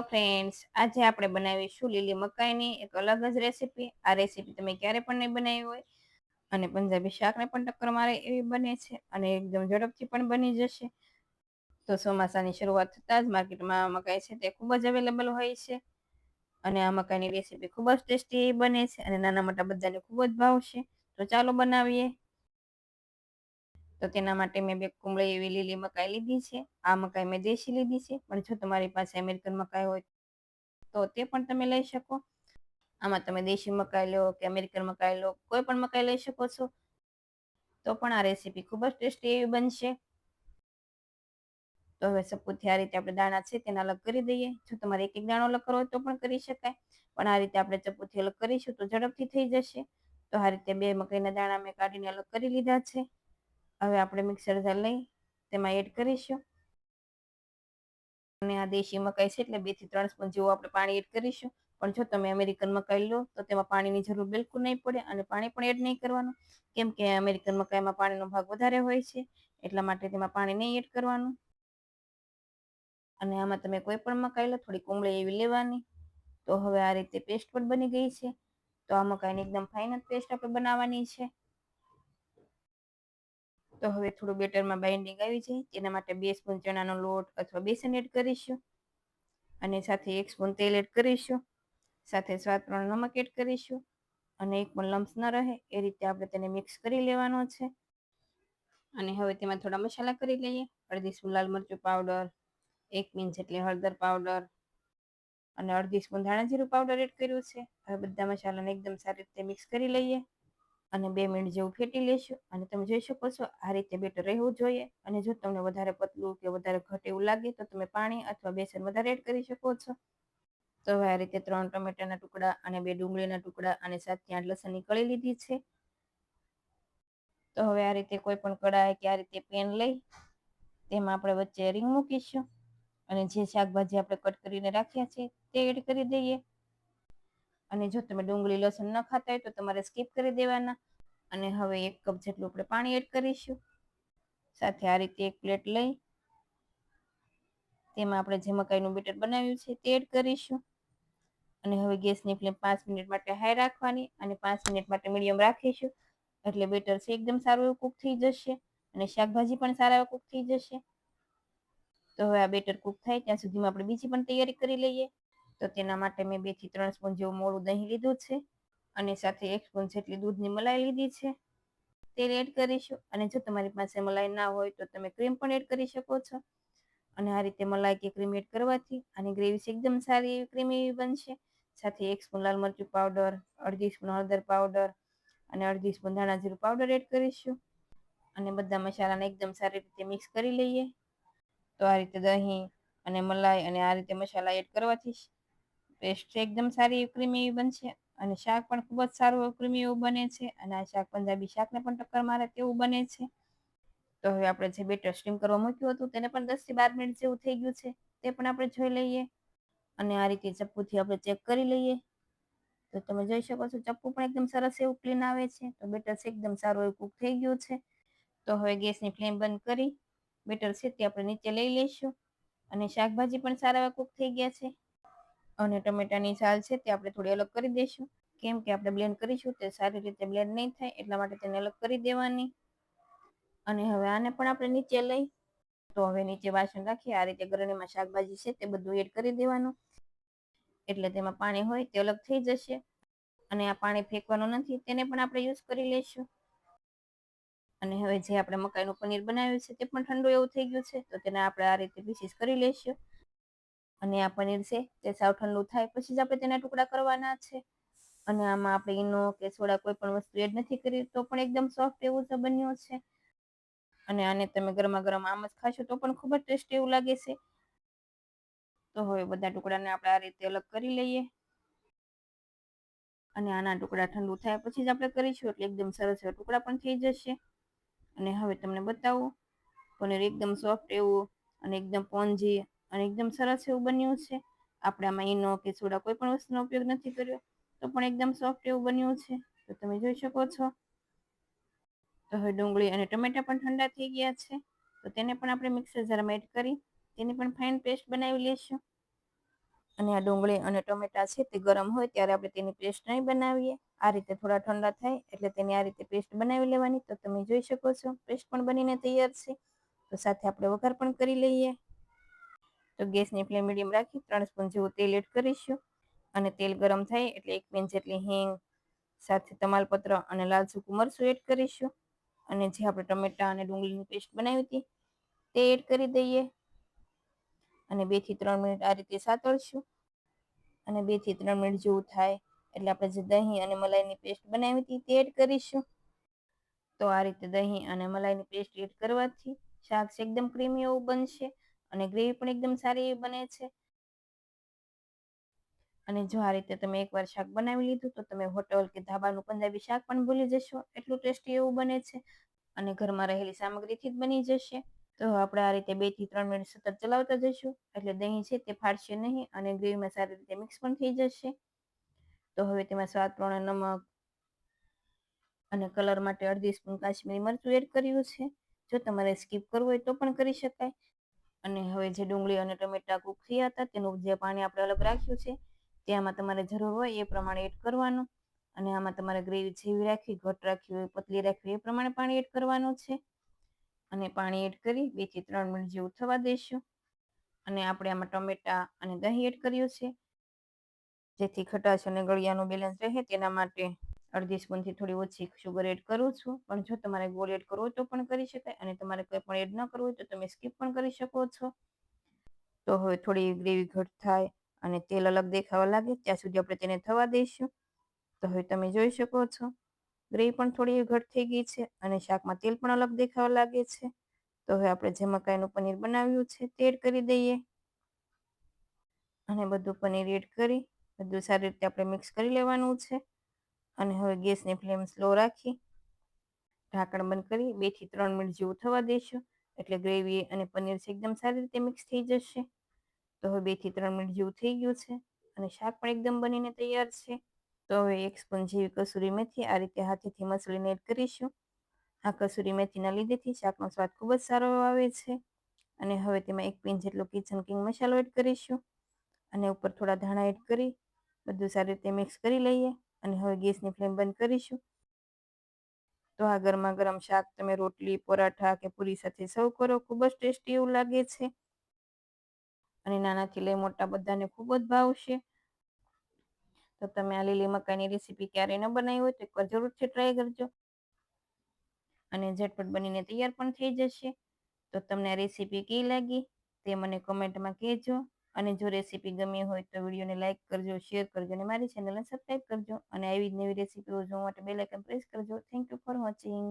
Hello friends આજે આપણે બનાવીશું લીલી મકાઈની એક અલગ જ રેસીપી આ રેસીપી તમે ક્યારે પણ નહીં બનાવી હોય અને પંજાબી શાકને પણ ટક્કર મારે એવી બને છે અને એકદમ ઝડપથી પણ બની જશે. તો ચોમાસાની શરૂઆત થતાં જ માર્કેટમાં મકાઈ છે તે ખૂબ જ અવેલેબલ હોય છે અને આ મકાઈની રેસીપી ખૂબ જ ટેસ્ટી બને છે અને નાના મોટા બધાને ખૂબ જ ભાવશે. તો ચાલો બનાવીએ. તો તેના માટે મેં બે કુંબળી એવી લીલી મકાઈ લીધી છે. આ મકાઈ મેં દેશી લીધી છે, પણ જો તમારી પાસે અમેરિકન મકાઈ હોય તો તે પણ તમે લઈ શકો. આમાં તમે દેશી મકાઈ લો કે અમેરિકન મકાઈ લો, કોઈ પણ મકાઈ લઈ શકો છો. તો પણ આ રેસીપી ખૂબ જ ટેસ્ટી એવી બનશે. તો હવે સપૂતથી આ રીતે આપણે દાણા છે તેને અલગ કરી દઈએ. જો તમારે એક એક દાણો અલગ કરવો હોય તો પણ કરી શકાય. પણ આ રીતે આપણે ચપુથી અલગ કરીશું તો ઝડપથી થઈ જશે. તો આ રીતે બે મકાઈના દાણા મેં કાઢીને અલગ કરી લીધા છે. હવે આપણે મિક્સર જાર લઈ, તેમાં એડ કરીશું. અને આ દેશી મકાઈ છે એટલે બેથી ત્રણ સ્પૂન જેવું આપણે પાણી એડ કરીશું. પણ જો તમે અમેરિકન મકાઈ લો, તો તેમાં પાણીની જરૂર બિલકુલ નહીં પડે અને પાણી પણ એડ નહીં કરવાનું. કેમ કે અમેરિકન મકાઈમાં પાણીનો ભાગ વધારે હોય છે, એટલા માટે તેમાં પાણી નહીં એડ કરવાનું. અને આમાં તમે કોઈ પણ મકાઈ લો થોડી કુમળી એવી લેવાની. તો હવે આ રીતે પેસ્ટ પણ બની ગઈ છે. તો આ મકાઈની એકદમ ફાઇન પેસ્ટ આપણે બનાવવાની છે. તો હવે થોડું બેટરમાં બાઇન્ડિંગ આવી જાય. તેના માટે બે સ્પૂન ચણાનો લોટ અથવા બેસન એડ કરીશું. અને સાથે એક સ્પૂન તેલ એડ કરીશું. સાથે સ્વાદ પ્રમાણે નમક એડ કરીશું. અને એક પણ લમ્સ ન રહે, એ રીતે આપણે તેને મિક્સ કરી લેવાનો છે. અને હવે તેમાં થોડા મસાલા કરી લઈએ. અડધી સ્પૂન લાલ મરચું પાવડર એક પિંચ જેટલી હળદર પાવડર અને અડધી સ્પૂન ધાણા જીરું પાવડર એડ કર્યું છે. હવે બધા મસાલાને એકદમ સારી રીતે મિક્સ કરી લઈએ. અને બે મિનિટ જેવું ફેટી લેશું અને તમે જોઈ શકો છો આ રીતે બેટર રહેવું જોઈએ. અને જો તમને વધારે પતલું કે વધારે ઘટ એવું લાગે તો તમે પાણી અથવા બેસન વધારે એડ કરી શકો છો. તો હવે આ રીતે ત્રણ ટમેટાના ટુકડા અને બે ડુંગળીના ટુકડા અને સાતથી આઠ લસણની કળી લીધી છે. તો હવે આ રીતે કોઈ પણ કડાઈ કે આ રીતે પેન લઈ તેમાં આપણે વચ્ચે રિંગ મૂકીશું. અને જે શાકભાજી આપણે કટ કરીને રાખ્યા છે તે એડ કરી દઈએ. અને જો તમે ડુંગળી લસણ ન ખાતા હોય તો તમારે સ્કીપ કરી દેવાના. અને હવે એક કપ જેટલું આપણે પાણી એડ કરીશું. સાથે આ રીતે એક પ્લેટ લઈ, તેમાં આપણે જે મકાઈનું બેટર બનાવ્યું છે તે એડ કરીશું. અને હવે ગેસની ફ્લેમ પાંચ મિનિટ માટે હાઈ રાખવાની અને પાંચ મિનિટ માટે મીડિયમ રાખીશું. એટલે બેટર છે એકદમ સારું એવું કૂક થઈ જશે અને શાકભાજી પણ સારા એવા કૂક થઈ જશે. તો હવે આ બેટર કૂક થાય ત્યાં સુધીમાં આપણે બીજી પણ તૈયારી કરી લઈએ. તો તેના માટે મેં બેથી ત્રણ સ્પૂન જેવું મોડું દહીં લીધું છે. અને સાથે એક સ્પૂન જેટલી દૂધની મલાઈ લીધી છે. તેલ એડ કરીશું. અને જો તમારી પાસે મલાઈ ના હોય તો તમે ક્રીમ પણ એડ કરી શકો છો. અને આ રીતે મલાઈ કે ક્રીમ એડ કરવાથી આની ગ્રેવી એકદમ સારી એવી ક્રીમી બનશે. સાથે એક સ્પૂન લાલ મરચું પાવડર, અડધી સ્પૂન હળદર પાવડર અને અડધી સ્પૂન ધાણા જીરું પાવડર એડ કરીશું. અને બધા મસાલાને એકદમ સારી રીતે મિક્સ કરી લઈએ. તો આ રીતે દહીં અને મલાઈ અને આ રીતે મસાલા એડ કરવાથી પેસ્ટ એકદમ સારી ક્રીમી બનશે. અને શાક પણ ખૂબ જ સારું ક્રીમી એવું બને છે. અને આ શાક પંજાબી શાકને પણ ટક્કર મારે તેવું બને છે. તો હવે આપણે જે બેટર સ્ટીમ કરવા મૂક્યું હતું તેને પણ દસથી બાર મિનિટ જેવું થઈ ગયું છે. તે પણ આપણે જોઈ લઈએ. અને આ રીતે ચપ્પુથી આપણે ચેક કરી લઈએ. તો તમે જોઈ શકો છો ચપ્પુ પણ એકદમ સરસ એવું ક્લીન આવે છે. તો બેટર છે એકદમ સારું એવું કૂક થઈ ગયું છે. તો હવે ગેસની ફ્લેમ બંધ કરી. બેટર છે તે આપણે નીચે લઈ લઈશું. અને શાકભાજી પણ સારા એવા કૂક થઈ ગયા છે. અને ટમેટાની છાલ છે તે આપણે થોડી અલગ કરી દઈશું. કેમ કે આપણે બ્લેન્ડ કરીશું તે સારી રીતે બ્લેન્ડ નહીં થાય એટલા માટે તેને અલગ કરી દેવાની. અને હવે આને પણ આપણે નીચે લઈ, તો હવે નીચે વાસણ રાખી આ રીતે ગરણીમાં શાકભાજી છે તે બધું એડ કરી દેવાનું. એટલે તેમાં પાણી હોય તે અલગ થઈ જશે. અને આ પાણી ફેંકવાનું નથી તેને પણ આપણે યુઝ કરી લઈશું. અને હવે જે આપણે મકાઈનું પનીર બનાવ્યું છે તે પણ ઠંડુ એવું થઈ ગયું છે, તો તેને આપણે આ રીતે પીસીસ કરી લઈશું. અને આ પનીર છે તે સાવ ઠંડુ થાય પછી જ આપણે તેના ટુકડા કરવાના છે. અને આમાં આપણે ઈનો કે સોડા કોઈ પણ વસ્તુ એડ નથી કરી તો પણ એકદમ સોફ્ટ એવું જ બન્યું છે. અને આને તમે ગરમા ગરમ આમ જ ખાશો તો પણ ખૂબ જ ટેસ્ટી એવું લાગે છે. તો હવે બધા ટુકડાને આપણે આ રીતે અલગ કરી લઈએ. અને આના ટુકડા ઠંડુ થાય પછી જ આપણે કરીશું એટલે એકદમ સરસ એવા ટુકડા પણ થઈ જશે. અને હવે તમને બતાવું, પનીર એકદમ સોફ્ટ એવું અને એકદમ પોન્જી અને એકદમ સરસ એવું બન્યું છે. આપણે આમાં ઈનો કે સોડા કોઈ પણ વસ્તુનો ઉપયોગ નથી કર્યો, તો પણ એકદમ સોફ્ટ એવું બન્યું છે. તો તમે જોઈ શકો છો. તો હવે ડુંગળી અને ટમેટા પણ ઠંડા થઈ ગયા છે. તો તેને પણ આપણે મિક્સર જારમાં એડ કરી, તેની પણ ફાઇન પેસ્ટ બનાવી લઈશું અને આ ડુંગળી અને ટમેટા છે તે ગરમ હોય ત્યારે આપણે તેની પેસ્ટ નહીં બનાવીએ. આ રીતે થોડા ઠંડા થાય એટલે તેની આ રીતે પેસ્ટ બનાવી લેવાની. તો તમે જોઈ શકો છો પેસ્ટ પણ બનીને તૈયાર છે. તો સાથે આપણે વઘાર પણ કરી લઈએ. તો ગેસની ફ્લેમ મીડિયમ રાખી ત્રણ સ્પૂન જેવું તેલ એડ કરીશું. અને તેલ ગરમ થાય એટલે એક પેન જેટલી હિંગ, સાથે તમાલપત્ર અને લાલ સૂકું મરચું એડ કરીશું. અને જે આપણે ટમેટા અને ડુંગળીની પેસ્ટ બનાવી હતી તે એડ કરી દઈએ. અને બેથી ત્રણ મિનિટ આ રીતે સાતળશું. અને બેથી ત્રણ મિનિટ જેવું થાય એટલે આપણે જે દહીં અને મલાઈની પેસ્ટ બનાવી હતી તે એડ કરીશું. તો આ રીતે દહીં અને મલાઈની પેસ્ટ એડ કરવાથી શાક એકદમ ક્રીમી એવું બનશે. અને ગ્રેવી પણ એકદમ સારી એવી બને છે. અને જો આ રીતે તમે એકવાર શાક બનાવી લીધું, તો તમે હોટલ કે ધાબાનું પંજાબી શાક પણ ભૂલી જશો. એટલું ટેસ્ટી એવું બને છે અને ઘરમાં રહેલી સામગ્રીથી જ બની જશે. તો આપણે આ રીતે બેથી ત્રણ મિનિટ સતત ચલાવતા જઈશું. એટલે દહીં છે તે ફાટશે નહીં અને ગ્રેવીમાં સારી રીતે મિક્સ પણ થઈ જશે. તો હવે તેમાં સ્વાદ પ્રમાણે નમક અને કલર માટે અડધી સ્પૂન કાશ્મીરી મરચું એડ કર્યું છે. જો તમારે સ્કીપ કરવું હોય તો પણ કરી શકાય. અને હવે જે ડુંગળી અને ટમેટા કૂક હતા, તેનું જે પાણી આપણે અલગ રાખ્યું છે તેમાં તમારે જરૂર હોય એ પ્રમાણે એડ કરવાનું. અને આમાં તમારે ગ્રેવી જેવી રાખવી, ઘટ રાખવી હોય, પતલી રાખવી એ પ્રમાણે પાણી એડ કરવાનું છે. અને પાણી એડ કરી બેથી ત્રણ મિનિટ જેવું થવા દઈશું અને આપણે આમાં ટમેટા અને દહીં એડ કર્યું છે. જેથી ખટાશ અને ગળિયાનું બેલેન્સ રહે તેના માટે અડધી સ્પૂનથી થોડી ઓછી શુગર એડ કરું છું. પણ જો તમારે ગોળ એડ કરવો તો પણ કરી શકાય અને તમારે કંઈ પણ એડ ન કરવું હોય તો તમે સ્કીપ પણ કરી શકો છો. તો હવે થોડી ગ્રેવી ઘટ થાય અને તેલ અલગ દેખાવા લાગે ત્યાં સુધી આપણે તેને થવા દઈશું. તો હવે તમે જોઈ શકો છો, ગ્રેવી પણ થોડી ઘટ થઈ ગઈ છે અને શાકમાં તેલ પણ અલગ દેખાવા લાગે છે. તો હવે આપણે જે મકાઈનું પનીર બનાવ્યું છે તે એડ કરી દઈએ. અને બધું પનીર એડ કરી, બધું સારી રીતે આપણે મિક્સ કરી લેવાનું છે. અને હવે ગેસની ફ્લેમ સ્લો રાખી, ઢાંકણ બંધ કરી, બેથી ત્રણ મિનિટ જેવું થવા દઈશું એટલે ગ્રેવી અને પનીર છે એકદમ સારી રીતે મિક્સ થઈ જશે. તો હવે બેથી ત્રણ મિનિટ જેવું થઈ ગયું છે અને શાક પણ એકદમ બનીને તૈયાર છે. તો હવે એક સ્પૂન જેવી કસૂરી મેથી આ રીતે હાથેથી મસળીને એડ કરીશું. આ કસૂરી મેથીના લીધેથી શાકનો સ્વાદ ખૂબ જ સારો આવે છે. અને હવે તેમાં એક પિંચ જેટલો કિચન કિંગ મસાલો એડ કરીશું. અને ઉપર થોડા ધાણા એડ કરી, બધું સારી રીતે મિક્સ કરી લઈએ. અને હવે ગેસની ફ્લેમ બંધ કરીશું. તો આ ગરમા ગરમ શાક તમે રોટલી, પરાઠા કે પૂરી સાથે સર્વ કરો, ખૂબ જ ટેસ્ટી એવું લાગે છે. અને નાનાથી લઈ મોટા બધાને ખૂબ જ ભાવશે તો તમે આ લીલી મકાઈની રેસીપી ક્યારેય ન બનાવી હોય તો એકવાર જરૂરથી ટ્રાય કરજો. અને ઝટપટ બનીને તૈયાર પણ થઈ જશે. તો તમને આ રેસીપી કેવી લાગી તે મને કોમેન્ટમાં કહેજો. અને જો રેસીપી ગમી હોય તો વિડીયોને લાઇક કરજો, શેર કરજો અને મારી ચેનલને સબસ્ક્રાઈબ કરજો અને આવી જ નવી રેસીપીઓ જોવા માટે બેલ આઇકન પ્રેસ કરજો. Thank you for watching.